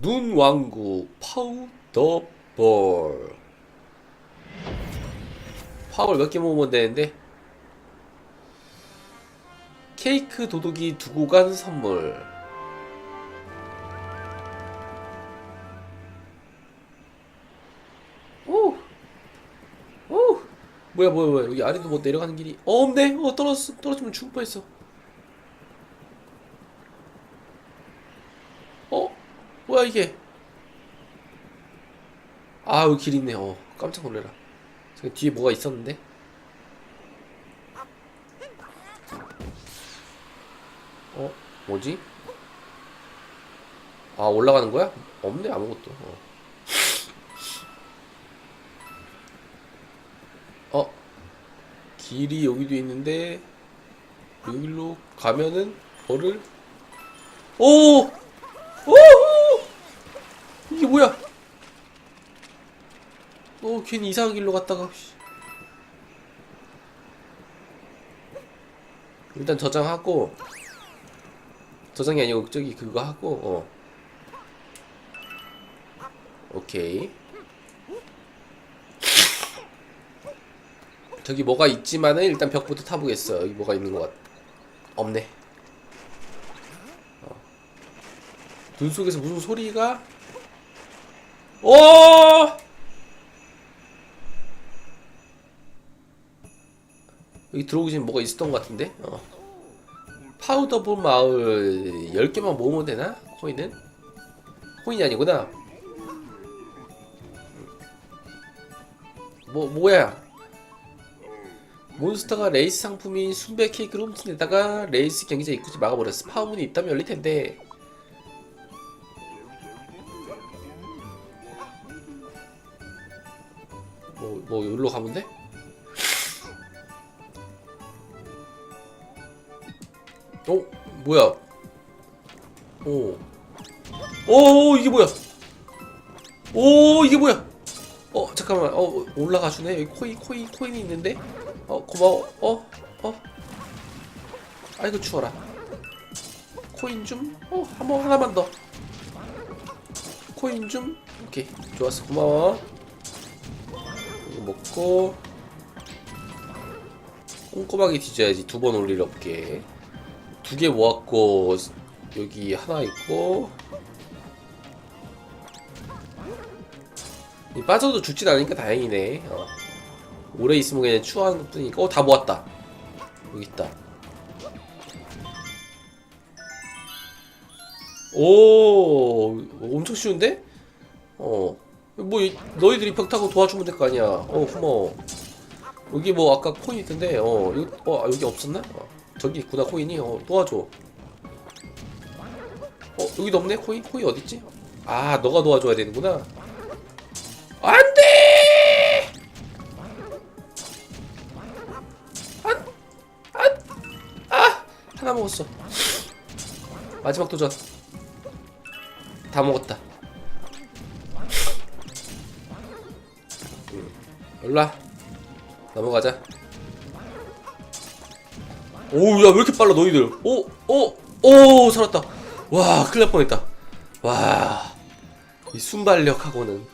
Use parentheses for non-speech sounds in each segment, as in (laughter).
눈왕구 파우 더 볼 파울 몇 개 모으면 되는데 케이크 도둑이 두고 간 선물 오! 오! 뭐야 뭐야 뭐야 여기 아래도 뭐 내려가는 길이 어 없네 어 떨어졌어 떨어지면 죽을 뻔했어 어? 뭐야 이게 아 여기 길 있네 어 깜짝 놀래라 저기 뒤에 뭐가 있었는데 어? 뭐지? 아 올라가는 거야? 없네 아무것도 어. 어? 길이 여기도 있는데 여기로 가면은 뭐를 오! 오! 뭐야? 어 괜히 이상한 길로 갔다가 씨. 일단 저장하고 저장이 아니고 저기 그거 하고 어 오케이 저기 뭐가 있지만은 일단 벽부터 타보겠어 여기 뭐가 있는 것 같... 없네 어. 눈 속에서 무슨 소리가 오 여기 들어오기 전에 뭐가 있었던 것 같은데 어. 파우더볼 마을 10개만 모으면 되나? 코인은? 코인이 아니구나 뭐 뭐야 몬스터가 레이스 상품인 순백 케이크를 훔친데다가 레이스 경기장 입구지 막아버렸어 파워문이 있다면 열릴 텐데 뭐, 뭐, 여기로 가면 돼? 어? 뭐야? 오. 오, 이게 뭐야? 오, 이게 뭐야? 어, 잠깐만. 어, 올라가 주네. 여기 코인, 코인, 코인이 있는데? 어, 고마워. 어, 어. 아이고, 추워라. 코인 좀? 어, 한 번, 하나만 더. 코인 좀? 오케이. 좋았어. 고마워. 먹고. 꼼꼼하게 뒤져야지. 두 번올일 없게. 두 개 모았고, 여기 하나 있고. 이 빠져도 죽진 않으니까 다행이네. 어. 오래 있으면 그냥 추워하는 것 뿐이니까. 어, 다 모았다. 여기 있다. 오, 엄청 쉬운데? 어. 뭐, 이- 너희들이 벽 타고 도와주면 될 거 아니야. 어, 고마워. 여기 뭐, 아까 코인 있던데, 어, 여기, 어, 아, 여기 없었나? 어, 저기 있구나, 코인이. 어, 도와줘. 어, 여기도 없네, 코인? 코인 어딨지? 아, 너가 도와줘야 되는구나. 안 돼! 안, 안, 아! 하나 먹었어. 마지막 도전. 다 먹었다. 올라. 넘어가자. 오우, 야, 왜 이렇게 빨라, 너희들. 오, 오, 오, 살았다. 와, 큰일 날 뻔했다. 와, 이 순발력하고는.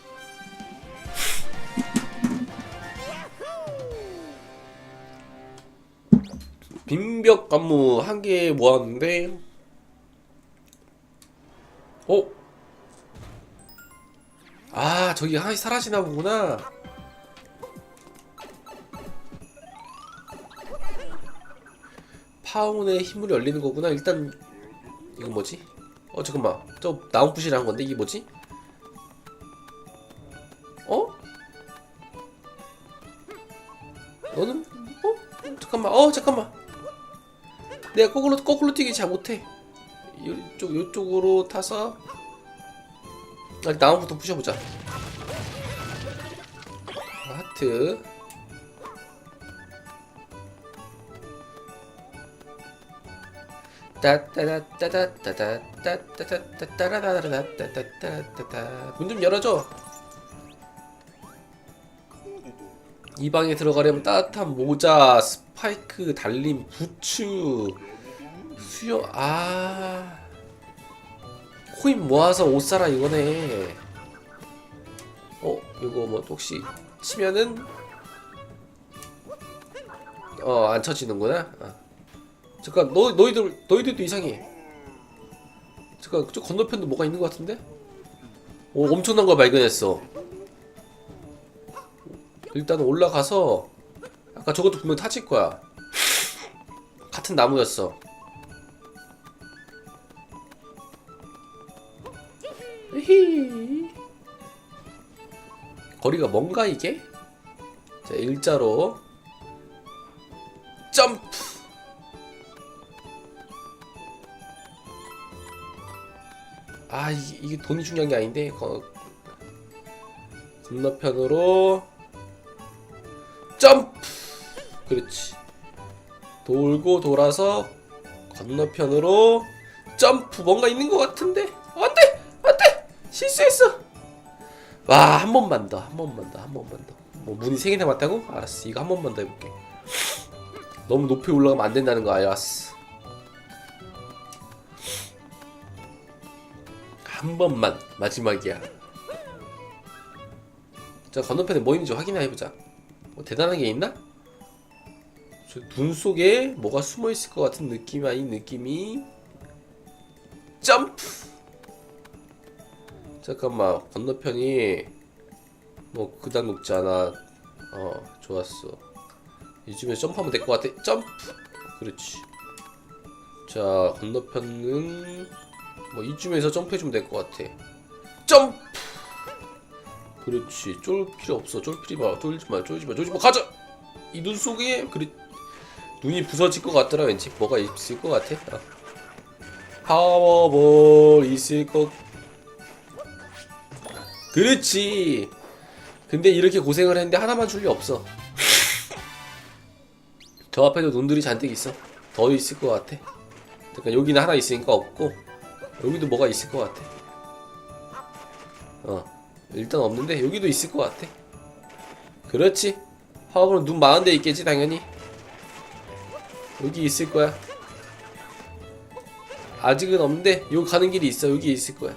빈벽 관무 한 개 모았는데 어? 아 저기 하나씩 사라지나 보구나 파운의 힘을 열리는 거구나 일단 이거 뭐지? 어 잠깐만 저 나무부시라는 건데 이게 뭐지? 어? 너는 어? 잠깐만 어 잠깐만 내가 거꾸로 거꾸로 뛰기 잘 못해. 이쪽 이쪽으로 타서 아, 나무부터 부셔보자. 하트. 문 좀 열어줘. 이 방에 들어가려면 따뜻한 모자, 스파이크, 달림, 부츠, 수영, 아. 코인 모아서 옷 사라 이거네. 어, 이거 뭐 혹시 치면은 어, 안 쳐지는구나. 아. 잠깐, 너 너희들 너희들도 이상해. 잠깐, 저 건너편도 뭐가 있는 것 같은데? 오, 엄청난 걸 발견했어. 일단 올라가서 아까 저것도 분명 타질 거야. 같은 나무였어. 히히. 거리가 뭔가 이게? 자 일자로 점프. 아 이게, 이게 돈이 중요한 게 아닌데 거, 건너편으로 점프. 그렇지. 돌고 돌아서 건너편으로 점프! 뭔가 있는 것 같은데? 안돼 안돼 실수했어! 와 한 번만 더 한 번만 더 한 번만 더뭐 문이 세 개 남았다고? 알았어. 이거 한 번만 더 해볼게. 너무 높이 올라가면 안 된다는 거 알았어 한 번만 마지막이야. 자 건너편에 뭐 있는지 확인해 보자. 뭐 대단한 게 있나? 저눈 속에 뭐가 숨어 있을 것 같은 느낌 아닌 느낌이. 점프! 잠깐만 건너편이 뭐 그닥 높지 않아. 어 좋았어. 이쯤에 점프하면 될 것 같아. 점프! 그렇지. 자 건너편은 뭐 이쯤에서 점프해주면 될 것 같아. 점프! 그렇지. 쫄 필요 없어. 쫄 필요 마 쫄지 마 쫄지 마 쫄지 마. 가자! 이 눈 속에 그래 눈이 부서질 것 같더라 왠지. 뭐가 있을 것 같아? 어. 파워볼 있을 것. 그렇지. 근데 이렇게 고생을 했는데 하나만 줄리 없어. 저 앞에도 눈들이 잔뜩 있어. 더 있을 것 같아. 그러니까 여기는 하나 있으니까 없고 여기도 뭐가 있을 것 같아? 어 일단 없는데 여기도 있을 것 같아. 그렇지. 파워볼은 눈 많은 데 있겠지 당연히. 여기 있을 거야. 아직은 없는데 여기 가는 길이 있어. 여기 있을 거야.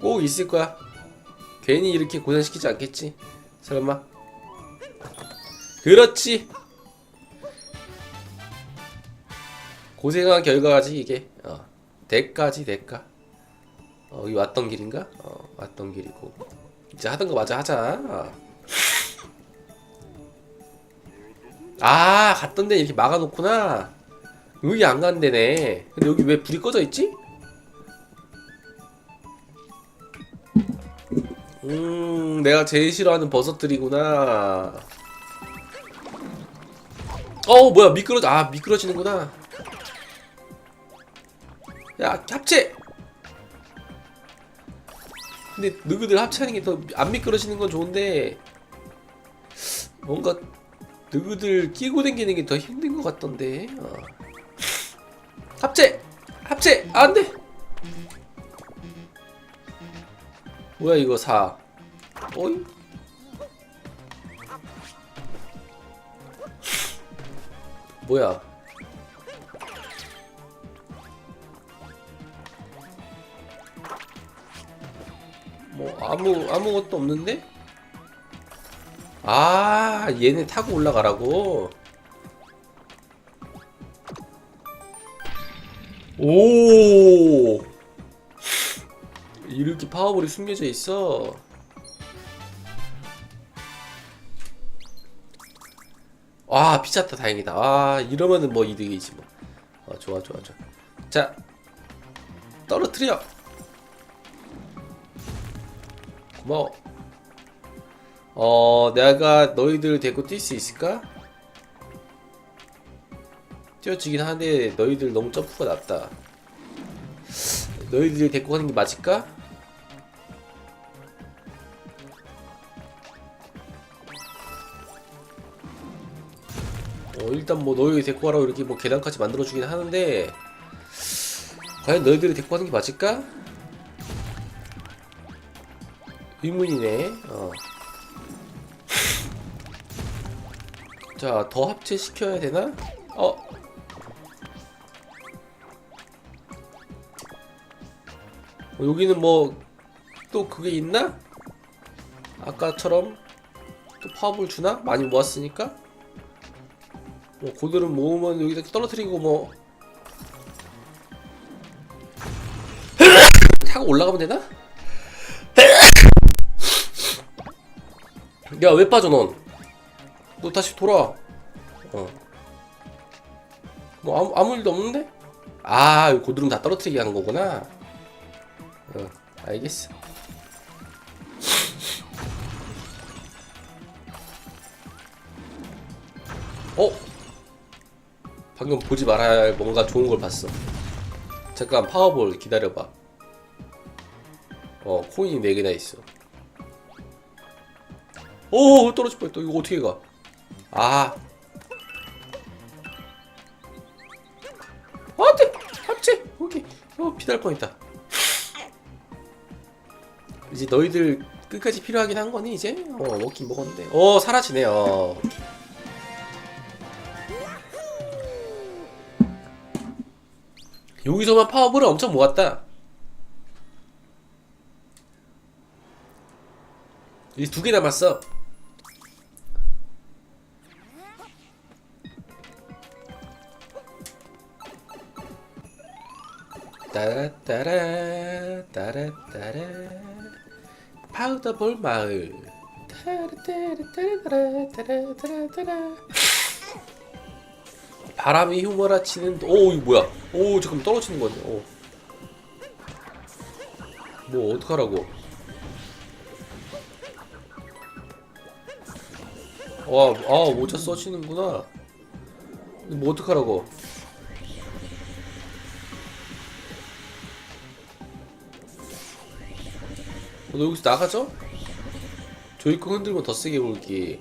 꼭 있을 거야. 괜히 이렇게 고생시키지 않겠지? 설마? 그렇지. 고생한 결과지 이게. 어 대가지 대가 어 여기 왔던 길인가 어 왔던 길이고 이제 하던 거 마저 하자 어. 아 갔던 데 이렇게 막아놓구나 여기 안 간대네. 근데 여기 왜 불이 꺼져 있지? 음, 내가 제일 싫어하는 버섯들이구나. 어, 뭐야, 미끄러, 아, 미끄러지는구나. 야, 합체! 근데 너희들 합체하는 게 더 안 미끄러지는 건 좋은데, 뭔가 너희들 끼고 다니는 게 더 힘든 것 같던데. 어. 합체! 합체! 아, 안 돼! 뭐야, 이거 4. 어이? 뭐야? 아무, 아무것도 없는데? 아, 얘네 타고 올라가라고? 오! 이렇게 파워볼이 숨겨져 있어? 와 피쳤다. 다행이다. 아 이러면은 뭐 이득이지 뭐. 어, 좋아 좋아 좋아. 자 떨어뜨려 고마워 어 내가 너희들 데리고 뛸 수 있을까? 뛰어지긴 하는데 너희들 너무 점프가 낮다. 너희들이 데리고 가는 게 맞을까? 어, 일단 뭐 너희 데리고 가라고 이렇게 뭐 계단까지 만들어주긴 하는데 과연 너희들이 데리고 가는 게 맞을까? 의문이네. 어. 자, 더 합체시켜야 되나? 어, 어, 여기는 뭐 또 그게 있나? 아까처럼 또 파워볼 주나? 많이 모았으니까 뭐 고들은 모으면 여기다 떨어뜨리고 뭐 (laughs) 타고 올라가면 되나? 야 왜 빠져 넌? 너 다시 돌아. 어. 뭐 아무, 아무 일도 없는데? 아 고드름 다 떨어뜨리게 하는 거구나. 어 알겠어. 어? 방금 보지 말아야 할 뭔가 좋은 걸 봤어. 잠깐 파워볼 기다려봐. 어 코인이 4개나 있어. 오 떨어질 뻔했다. 이거 어떻게 가? 아. 안돼 합체 여기 어 피날 뻔했다. 이제 너희들 끝까지 필요하긴 한 거니 이제? 어 먹긴 먹었는데. 어 사라지네. 어. 여기서만 파워볼을 엄청 모았다. 이제 두 개 남았어. 따라따라 따라따라. 파우더볼 마을. 따라따라따라따라따라따라. 바람이 휘몰아치는 오 이거 뭐야? 오 잠깐 떨어지는 거네 오. 뭐 어떡하라고? 와, 아 모자 써지는구나. 뭐 어떡하라고 너 여기서 나가죠? 조이콘 흔들면 더 세게 불기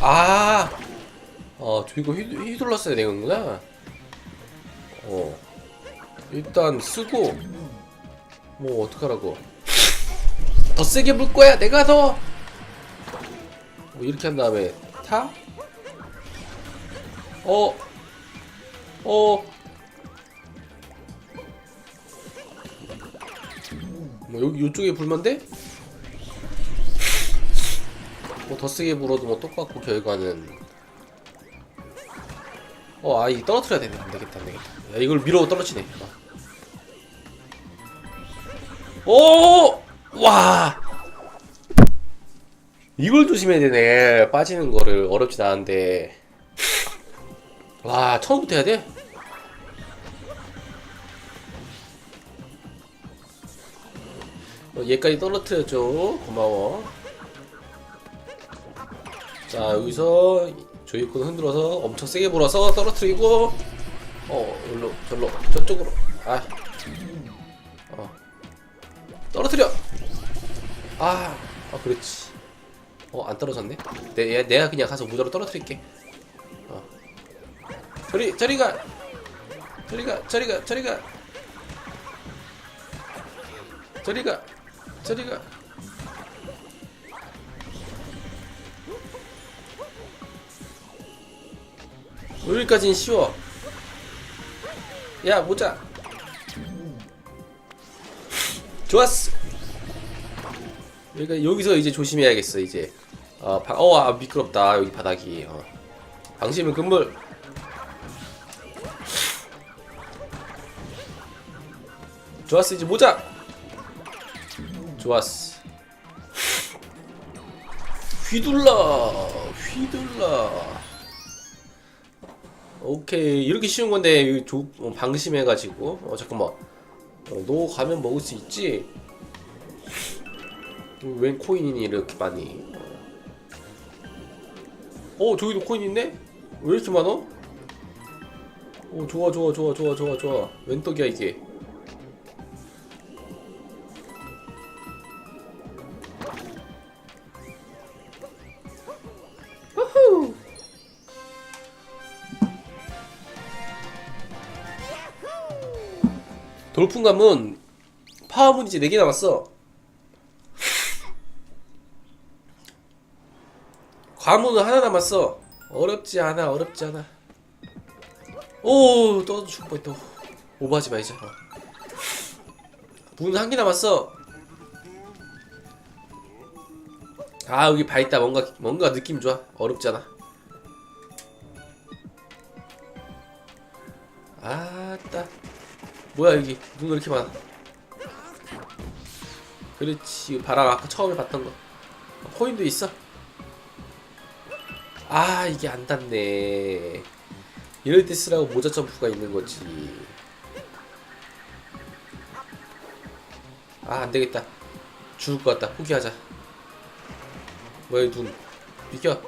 아 어, 조이콘 휘, 휘둘렀어야 되는구나 어 일단 쓰고 뭐 어떡하라고 더 세게 불 거야 내가 더 뭐 이렇게 한 다음에 타? 어? 어? 뭐 여기 요쪽에 돼? 뭐더 세게 불어도 뭐 똑같고 결과는 어, 아, 이 떨어뜨려야 되네. 안 되겠다, 안 되겠다. 야, 이걸 밀어 떨어지네. 어. 오! 와! 이걸 조심해야 되네. 빠지는 거를 어렵진 않은데. 와, 처음부터 해야 돼? 어, 얘까지 떨어뜨려줘. 고마워. 자, 여기서 조이콘 흔들어서 엄청 세게 불어서 떨어뜨리고, 어, 일로, 절로, 저쪽으로. 아, 어. 떨어뜨려! 아, 아, 그렇지. 어, 안 떨어졌네? 내, 얘- 내가 그냥 가서 무더로 떨어뜨릴게. 어. 저리, 저리 가! 저리 가, 저리 가, 저리 가! 저리 가! 저리 가! 여기까지는 쉬워. 야, 모자! 좋았어! 여기가 여기서 이제 조심해야겠어 이제 어, 바, 어 아, 미끄럽다 여기 바닥이 어. 방심은 금물 좋았어 이제 모자 좋았어. 휘둘러 휘둘러. 오케이 이렇게 쉬운 건데 어, 방심해가지고. 어 잠깐만. 어, 너 가면 먹을 수 있지? 웬 코인이니 이렇게 많이. 어 저기도 코인 있네? 왜 이렇게 많어? 오 좋아 좋아 좋아 좋아 좋아 좋아. 웬 떡이야 이게 돌풍 가문 파워문 이제 4개 남았어 과문은 하나 남았어. 어렵지 않아, 어렵지 않아. 오, 또 죽을 뻔했다. 오버하지 말자. 어. 문한 개 남았어. 아 여기 바 있다. 뭔가 뭔가 느낌 좋아. 어렵잖아. 아따. 뭐야 여기 눈 왜 이렇게 많아? 그렇지. 바람 아까 처음에 봤던 거. 코인도 있어. 아 이게 안 닿네. 이럴 때 쓰라고 모자 점프가 있는 거지. 아 안되겠다 죽을 것 같다 포기하자 뭐야 눈 비켜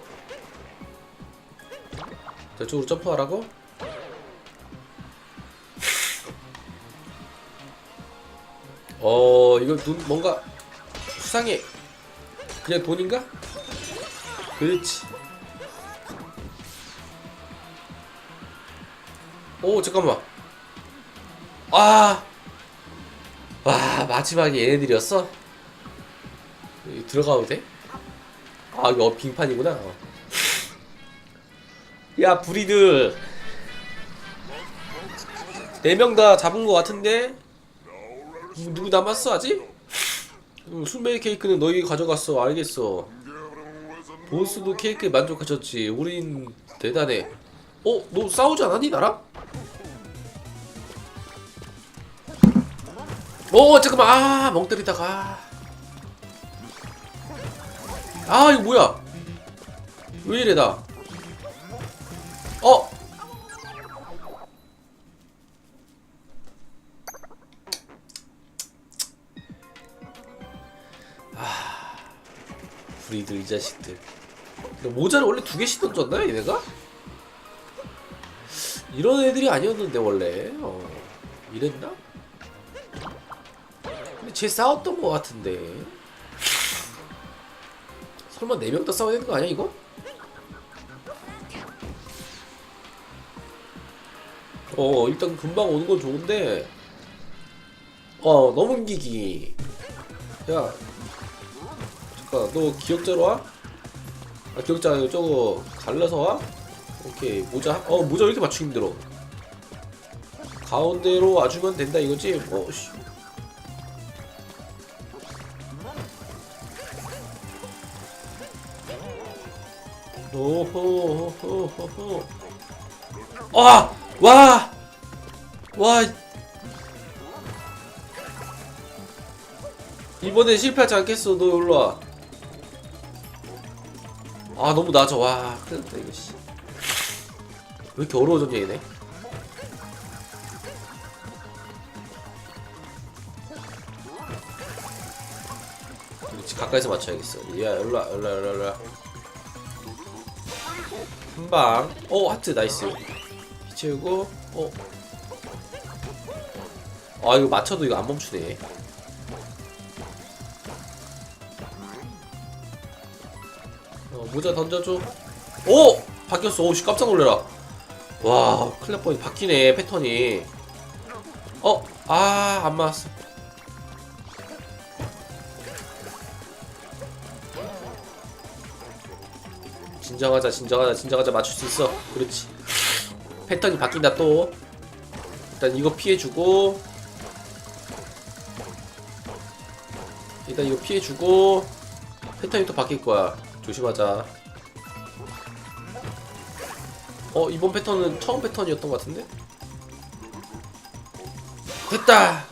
저쪽으로 점프하라고? 어 이거 눈 뭔가 수상해 그냥 돈인가? 그렇지 오 잠깐만 아와 마지막에 얘네들이었어? 여기 들어가도 돼? 아 이거 빙판이구나 어. 야 브리드 4명 다 잡은 거 같은데? 누- 누구 남았어 아직? 음, 순메리 케이크는 너희 가져갔어 알겠어 보스도 케이크에 만족하셨지 우린 대단해 어? 너 싸우지 않았니 나랑? 오 잠깐만 아 멍 때리다가 아 이거 뭐야 왜 이래 나 어? 아 브리들 이 자식들 모자를 원래 두 개씩 던졌나 얘네가? 이런 애들이 아니었는데 원래 어 이랬나? 근데 쟤 싸웠던 것 같은데 설마 네 명 다 싸워야 되는 거 아니야 이거? 어 일단 금방 오는 건 좋은데 어 넘기기 야 잠깐 너 기억자로 와? 아 기억자 아니고 저거 갈라서 와? 오케이 모자 어 모자 왜 이렇게 맞추기 힘들어 가운데로 와주면 된다 이거지? 어 씨. 오호호호호호 아! 와! 와! 이번엔 실패하지 않겠어 너 일로 와 아 너무 낮아. 와 큰일났다 이거 씨. 왜 이렇게 어려워졌냐 얘네 그렇지 가까이서 맞춰야겠어. 야 일로와 일로와 일로와 한방. 오 하트 나이스. 피 채우고 어. 아 이거 맞춰도 이거 안 멈추네 모자 던져줘. 오! 바뀌었어. 오씨 깜짝 놀래라. 와 뻔히 바뀌네 패턴이. 어? 아 안 맞았어. 진정하자 진정하자 진정하자. 맞출 수 있어. 그렇지. 패턴이 바뀐다 또. 일단 이거 피해주고. 일단 이거 피해주고. 패턴이 또 바뀔 거야 조심하자 어 이번 패턴은 처음 패턴이었던 것 같은데 됐다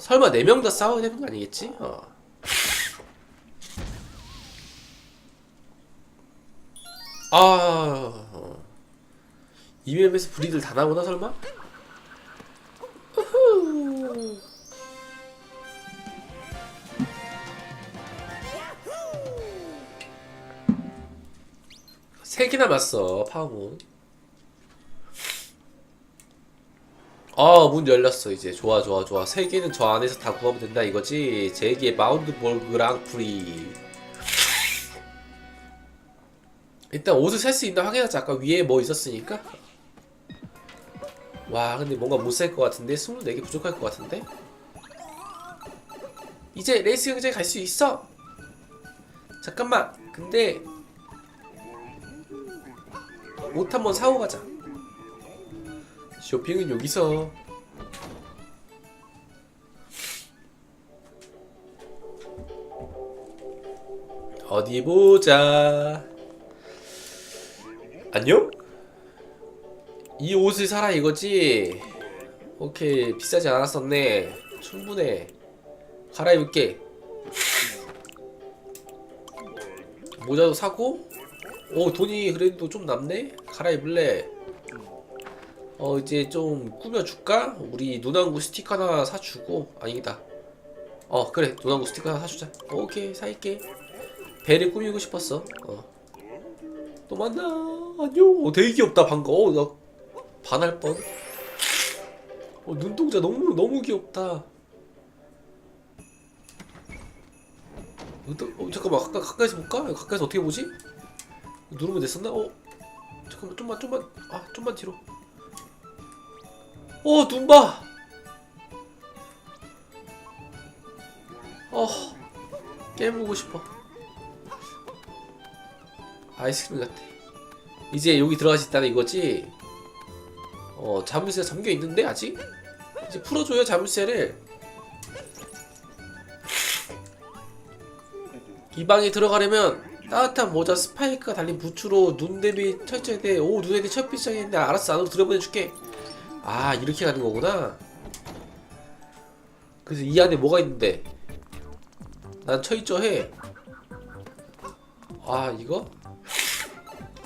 설마 4명 다 싸워야 되는 거 아니겠지? 어. 아이 맵에서 브리들 다 나오나 설마? 8개 남았어 파워문. 어, 아문 열렸어 이제. 좋아 좋아 좋아. 3개는 저 안에서 다 구하면 된다 이거지? 제기의 마운드 볼 그랑프리. 일단 옷을 살 수 있나 확인하자. 아까 위에 뭐 있었으니까. 와 근데 뭔가 못 살 것 같은데? 24개 부족할 것 같은데? 이제 레이스 경쟁 갈수 있어. 잠깐만. 근데 옷 한번 사고 가자. 쇼핑은 여기서. 어디 보자. 안녕? 이 옷을 사라 이거지? 오케이 비싸지 않았었네. 충분해. 갈아입을게. 모자도 사고? 오 돈이 그래도 좀 남네? 갈아입을래. 어 이제 좀 꾸며줄까? 우리 눈왕구 스티커 하나 사주고 아니다. 어 그래 눈왕구 스티커 하나 사주자. 오케이 살게. 배를 꾸미고 싶었어. 어. 또 만나. 안녕. 어, 되게 귀엽다 방금. 어, 나 반할 뻔. 어, 눈동자 너무 너무 귀엽다. 어, 잠깐만 가까, 가까이서 볼까? 가까이서 어떻게 보지? 누르면 됐었나? 어 잠깐만 좀만 좀만 아 좀만 뒤로. 어 눈봐. 어 깨물고 싶어. 아이스크림 같아. 이제 여기 들어갈 수 있다는 이거지? 어, 자물쇠가 잠겨 있는데 아직? 이제 풀어줘요 자물쇠를. 이 방에 들어가려면 따뜻한 모자 스파이크가 달린 부츠로 눈 대비 철저히 오 눈에 대비 철빛 시작했는데 알았어 안으로 들어보내줄게. 아 이렇게 가는 거구나. 그래서 이 안에 뭐가 있는데? 난 철저해. 아 이거?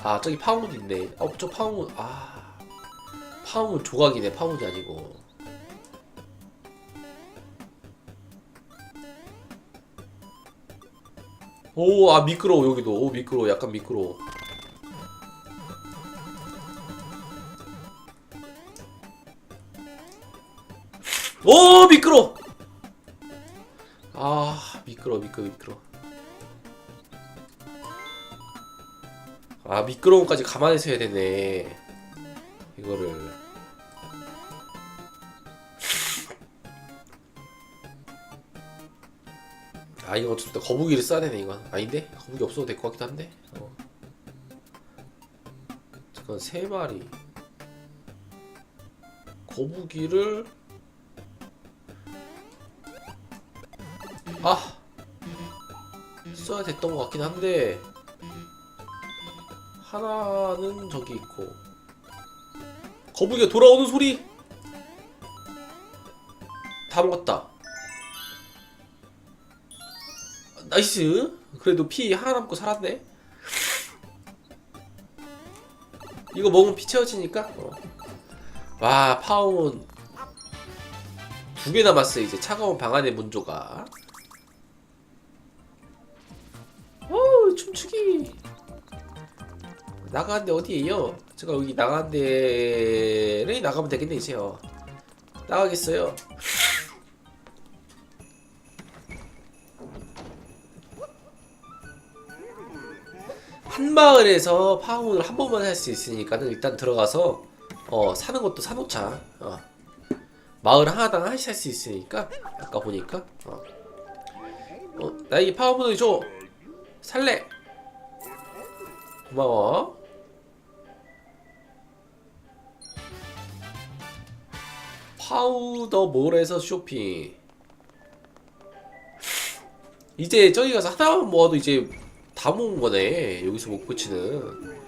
아 저기 파운드 있네. 어저 파운드 아 파운드 조각이네 파운드 아니고. 오 아 미끄러워 여기도 오 미끄러워 약간 미끄러워. 오 미끄러. 아 미끄러 미끄러 미끄러. 아 미끄러운 것까지 감안해서 해야 되네 이거를 이거 어쨌든 거북이를 써야 되네 이건. 아닌데? 거북이 없어도 될 것 같기도 한데? 어. 잠깐 세 마리. 거북이를 아! 써야 됐던 것 같긴 한데 하나는 저기 있고 거북이가 돌아오는 소리! 다 먹었다 나이스 그래도 피 하나 남고 살았네 이거 먹으면 피 채워지니까 어. 와 파운 두개 남았어 이제 차가운 방 안의 문조가 오 춤추기 나가는데 어디에요? 제가 여기 나가는 데를 나가면 되겠네 이제요. 나가겠어요. 한 마을에서 파운을 한 번만 할 수 있으니까는 일단 들어가서 어 사는 것도 사놓자. 어. 마을 하나당 하나씩 살수 있으니까 아까 보니까 어. 어 나에게 파워문을 줘. 살래. 고마워. 파우더 몰에서 쇼핑. 이제 저기 가서 하나만 모아도 이제 다 모은 거네. 여기서 못 고치는.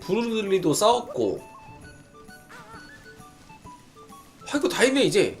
부르들리도 싸웠고. 아, 이거 다 했네, 이제.